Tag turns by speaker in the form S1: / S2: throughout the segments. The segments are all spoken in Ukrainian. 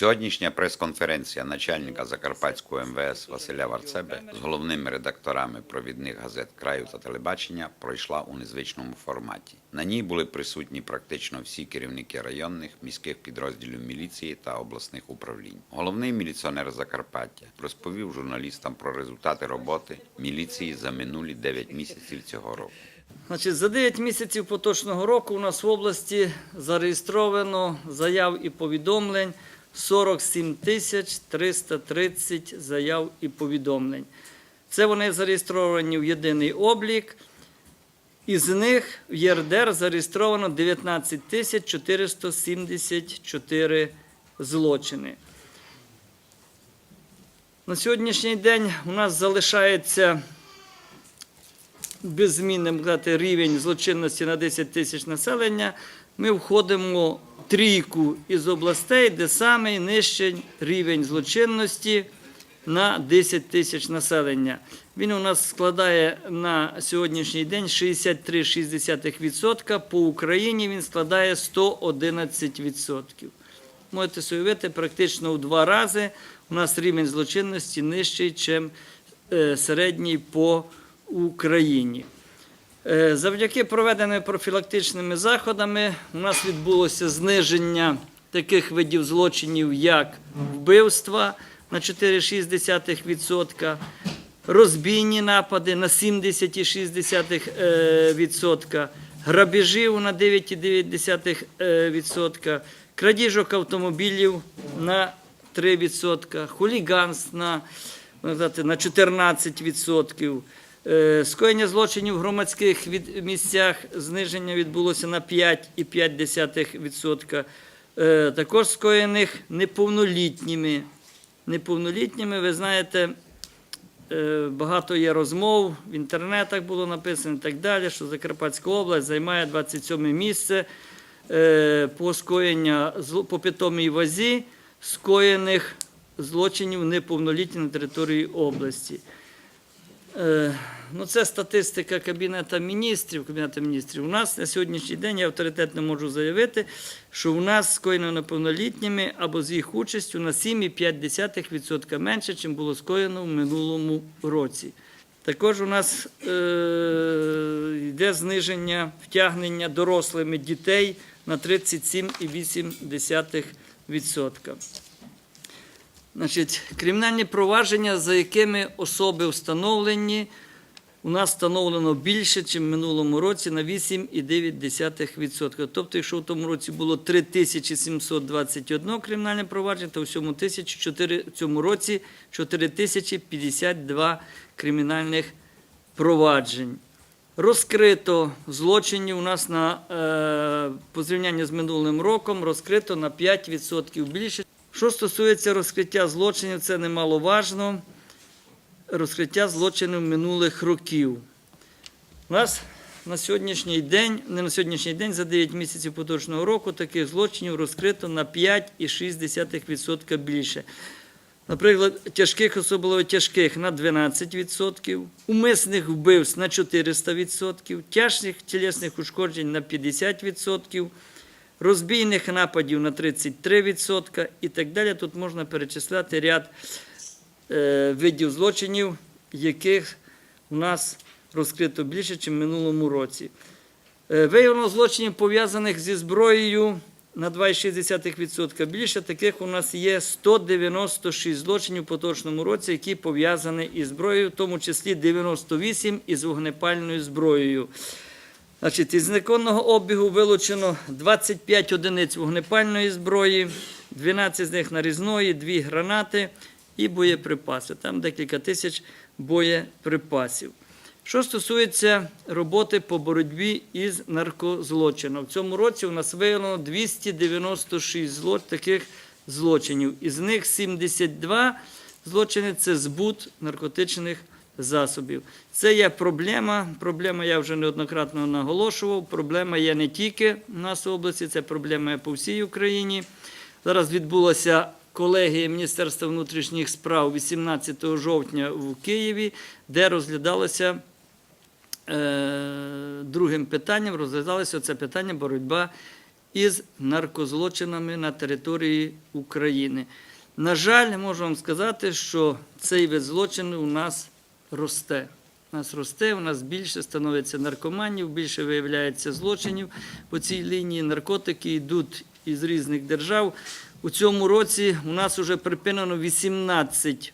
S1: Сьогоднішня прес-конференція начальника Закарпатського МВС Василя Варцебе з головними редакторами провідних газет краю та телебачення пройшла у незвичному форматі. На ній були присутні практично всі керівники районних міських підрозділів міліції та обласних управлінь. Головний міліціонер Закарпаття розповів журналістам про результати роботи міліції за минулі 9 місяців цього року.
S2: Значить, за 9 місяців поточного року у нас в області зареєстровано заяв і повідомлень 47 тисяч 330 заяв і повідомлень. Це вони зареєстровані в єдиний облік. Із них в ЄРДР зареєстровано 19 тисяч 474 злочини. На сьогоднішній день у нас залишається беззмінним рівень злочинності на 10 тисяч населення, ми входимо в трійку із областей, де самий нижчий рівень злочинності на 10 тисяч населення. Він у нас складає на сьогоднішній день 63,6%, по Україні він складає 111%. Можете уявити, практично в два рази у нас рівень злочинності нижчий, ніж середній по Україні. Е, Завдяки проведеними профілактичними заходами у нас відбулося зниження таких видів злочинів, як вбивства на 4,6%, розбійні напади на 70,6%, грабежів на 9,9%, крадіжок автомобілів на 3%, хуліганств на, на 14%. Е, Скоєння злочинів в громадських місцях зниження відбулося на 5,5%. Е, Також скоєних неповнолітніми. Неповнолітніми, ви знаєте, е, багато є розмов, в інтернетах було написано і так далі, що Закарпатська область займає 27 місце по скоєння по питомій вазі скоєних злочинів неповнолітніх на території області. Е, Ну, це статистика Кабінету міністрів. Кабінету міністрів. У нас на сьогоднішній день я авторитетно можу заявити, що у нас скоєно неповнолітніми або з їх участю на 7,5% менше, ніж було скоєно в минулому році. Також у нас е, йде зниження втягнення дорослими дітей на 37,8%. Значить, кримінальні провадження, за якими особи встановлені, у нас встановлено більше, ніж в минулому році на 8,9%. Тобто, якщо в тому році було 3721 кримінальне провадження, то в цьому, тисячі чотири- в цьому році 4052 кримінальних проваджень. Розкрито злочинів у нас на е, по з минулим роком розкрито на 5% більше. Що стосується розкриття злочинів, це немаловажно. Розкриття злочинів минулих років. У нас на сьогоднішній день, не на сьогоднішній день, за 9 місяців поточного року таких злочинів розкрито на 5,6% більше. Наприклад, тяжких, особливо тяжких на 12%, умисних вбивств на 400%, тяжких тілесних ушкоджень на 50%, розбійних нападів на 33% і так далі. Тут можна перечисляти ряд е, видів злочинів, яких у нас розкрито більше, ніж в минулому році. Е, Виявлено злочинів, пов'язаних зі зброєю на 2,6% більше. Таких у нас є 196 злочинів в поточному році, які пов'язані із зброєю, в тому числі 98 із вогнепальною зброєю. Значить, із законного обігу вилучено 25 одиниць вогнепальної зброї, 12 з них нарізної, 2 гранати і боєприпаси. Там декілька тисяч боєприпасів. Що стосується роботи по боротьбі із наркозлочином, в цьому році у нас виявлено 296 зло... таких злочинів. Із них 72 злочини це збут наркотичних засобів. Це є проблема. Проблема я вже неоднократно наголошував. Проблема є не тільки в нас в області, це проблема є по всій Україні. Зараз відбулася колегія Міністерства внутрішніх справ 18 жовтня в Києві, де розглядалося е, другим питанням, розглядалося це питання боротьба із наркозлочинами на території України. На жаль, можу вам сказати, що цей вид злочину у нас росте. У нас росте, у нас більше становиться наркоманів, більше виявляється злочинів по цій лінії. Наркотики йдуть із різних держав. У цьому році у нас вже припинено 18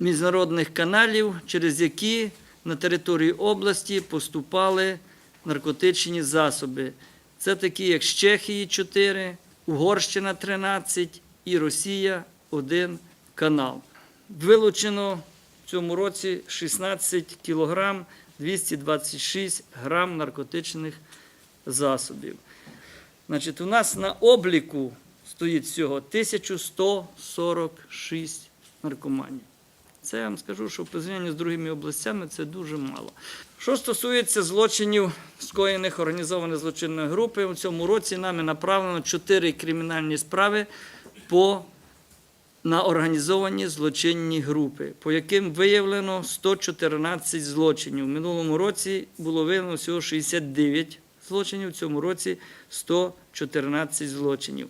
S2: міжнародних каналів, через які на території області поступали наркотичні засоби. Це такі, як з Чехії 4, Угорщина 13 і Росія 1 канал. Вилучено цьому році 16 кілограм 226 грам наркотичних засобів. Значить, у нас на обліку стоїть всього 1146 наркоманів. Це я вам скажу, що в порівнянні з другими областями це дуже мало. Що стосується злочинів, скоєних організованої злочинної групи, у цьому році нами направлено 4 кримінальні справи по, на організовані злочинні групи, по яким виявлено 114 злочинів. В минулому році було виявлено всього 69 злочинів, в цьому році 114 злочинів.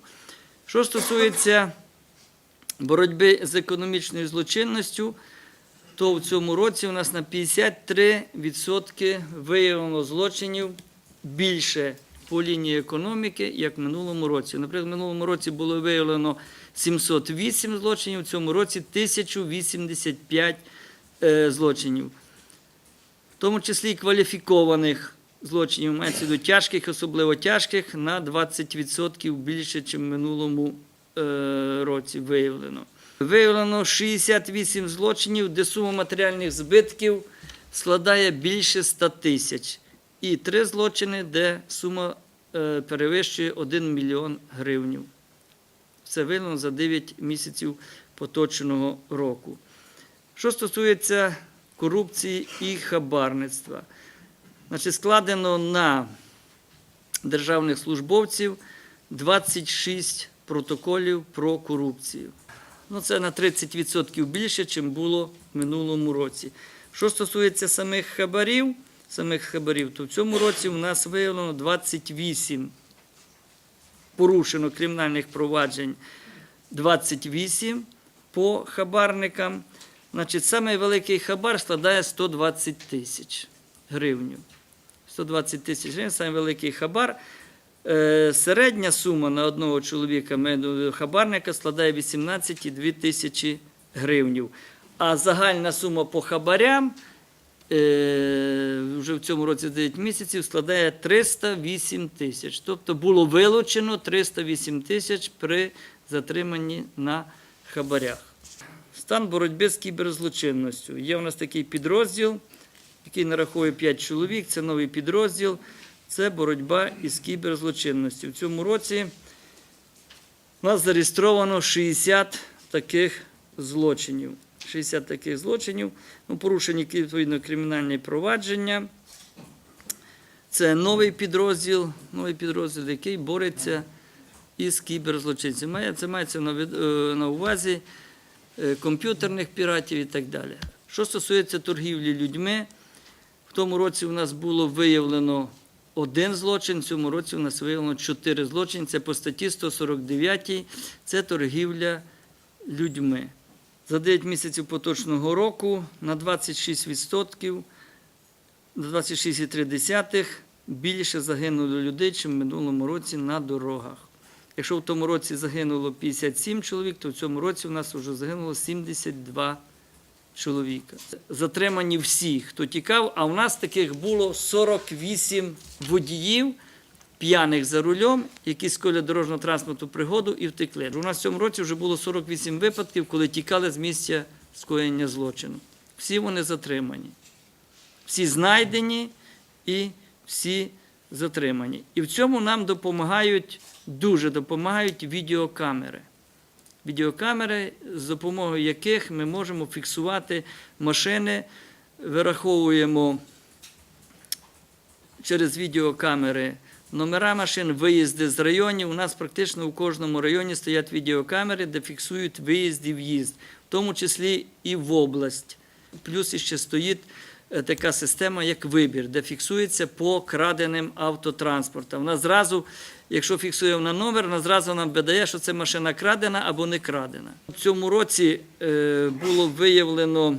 S2: Що стосується боротьби з економічною злочинністю, то в цьому році у нас на 53% виявлено злочинів більше по лінії економіки, як в минулому році. Наприклад, в минулому році було виявлено 708 злочинів, в цьому році 1085 е, злочинів. В тому числі і кваліфікованих злочинів, мається виду тяжких, особливо тяжких, на 20% більше, ніж в минулому е, році виявлено. Виявлено 68 злочинів, де сума матеріальних збитків складає більше 100 тисяч. І три злочини, де сума е, перевищує 1 мільйон гривнів. Це виявлено за 9 місяців поточного року. Що стосується корупції і хабарництва, значить, складено на державних службовців 26 протоколів про корупцію. Ну, це на 30% більше, ніж було в минулому році. Що стосується самих хабарів, самих хабарів, то в цьому році у нас виявлено 28 порушено кримінальних проваджень 28 по хабарникам. Значить, самий великий хабар складає 120 тисяч гривень. 120 тисяч гривень, самий великий хабар. Е, Середня сума на одного чоловіка хабарника складає 18,2 тисячі гривень. А загальна сума по хабарям вже в цьому році 9 місяців складає 308 тисяч. Тобто було вилучено 308 тисяч при затриманні на хабарях. Стан боротьби з кіберзлочинністю. Є у нас такий підрозділ, який нараховує 5 чоловік. Це новий підрозділ. Це боротьба із кіберзлочинністю. В цьому році у нас зареєстровано 60 таких злочинів. 60 таких злочинів. Ну, порушені відповідно кримінальні провадження. Це новий підрозділ, новий підрозділ, який бореться із кіберзлочинцями. Це мається на, е, увазі е, комп'ютерних піратів і так далі. Що стосується торгівлі людьми, в тому році у нас було виявлено один злочин, в цьому році у нас виявлено чотири злочини. Це по статті 149, це торгівля людьми. За 9 місяців поточного року на 26%, на 26,3 більше загинуло людей, ніж в минулому році на дорогах. Якщо в тому році загинуло 57 чоловік, то в цьому році у нас вже загинуло 72 чоловіка. Затримані всі, хто тікав, а у нас таких було 48 водіїв п'яних за рулем, які скоїли дорожньо транспортну пригоду і втекли. У нас в цьому році вже було 48 випадків, коли тікали з місця скоєння злочину. Всі вони затримані. Всі знайдені і всі затримані. І в цьому нам допомагають, дуже допомагають відеокамери. Відеокамери, з допомогою яких ми можемо фіксувати машини, вираховуємо через відеокамери номера машин, виїзди з районів. У нас практично у кожному районі стоять відеокамери, де фіксують виїзд і в'їзд, в тому числі і в область. Плюс іще стоїть е, така система, як вибір, де фіксується по краденим автотранспортам. Вона зразу, якщо фіксує на номер, вона зразу нам видає, що це машина крадена або не крадена. У цьому році е, було виявлено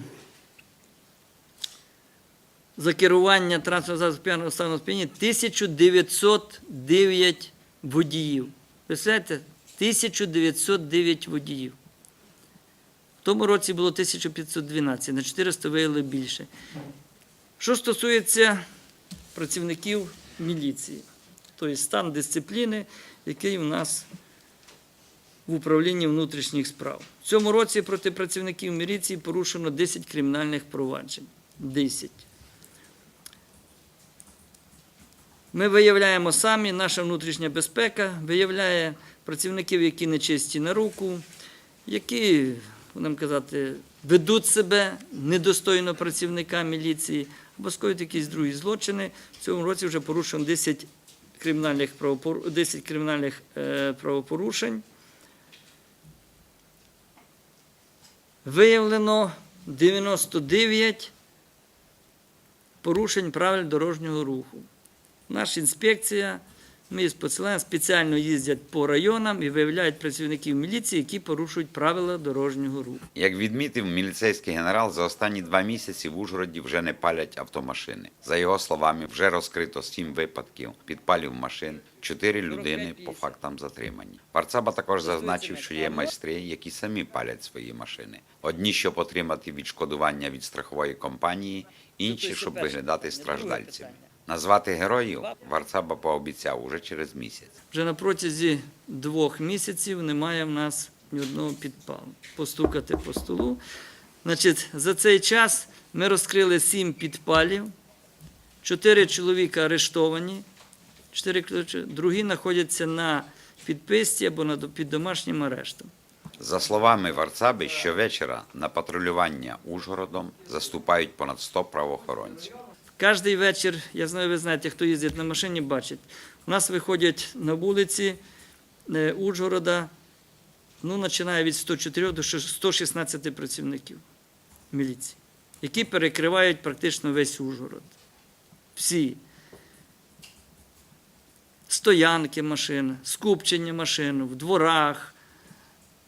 S2: за керування транспортного стану сп'яніння 1909 водіїв. Представляєте? 1909 водіїв. В тому році було 1512, на 400 виявили більше. Що стосується працівників міліції, тобто стан дисципліни, який у нас в управлінні внутрішніх справ. В цьому році проти працівників міліції порушено 10 кримінальних проваджень. 10. Ми виявляємо самі, наша внутрішня безпека виявляє працівників, які нечисті на руку, які, будемо казати, ведуть себе недостойно працівника міліції, або скоюють якісь другі злочини. В цьому році вже порушено 10 кримінальних, правопор... 10 кримінальних е, правопорушень. Виявлено 99 порушень правил дорожнього руху. Наша інспекція, ми з посиланням спеціально їздять по районам і виявляють працівників міліції, які порушують правила дорожнього руху.
S1: Як відмітив міліцейський генерал, за останні два місяці в Ужгороді вже не палять автомашини. За його словами, вже розкрито сім випадків підпалів машин, чотири людини по фактам затримані. Варцаба також зазначив, що є майстри, які самі палять свої машини. Одні, щоб отримати відшкодування від страхової компанії, інші, щоб виглядати страждальцями. Назвати героїв Варцаба пообіцяв уже через місяць.
S2: Вже на протязі двох місяців немає в нас ні одного підпалу. Постукати по столу. Значить, за цей час ми розкрили сім підпалів, чотири чоловіка арештовані, чотири ключі, другі знаходяться на підписці або на під домашнім арештом.
S1: За словами Варцаби, щовечора на патрулювання Ужгородом заступають понад 100 правоохоронців.
S2: Кожний вечір, я знаю, ви знаєте, хто їздить на машині, бачить. У нас виходять на вулиці е, Ужгорода, ну, починає від 104 до 116 працівників міліції, які перекривають практично весь Ужгород. Всі. Стоянки машин, скупчення машин в дворах,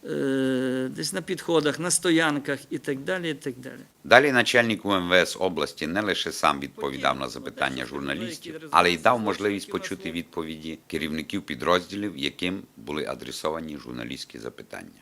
S2: десь на підходах, на стоянках і так далі. І так далі.
S1: Далі начальник УМВС області не лише сам відповідав на запитання журналістів, але й дав можливість почути відповіді керівників підрозділів, яким були адресовані журналістські запитання.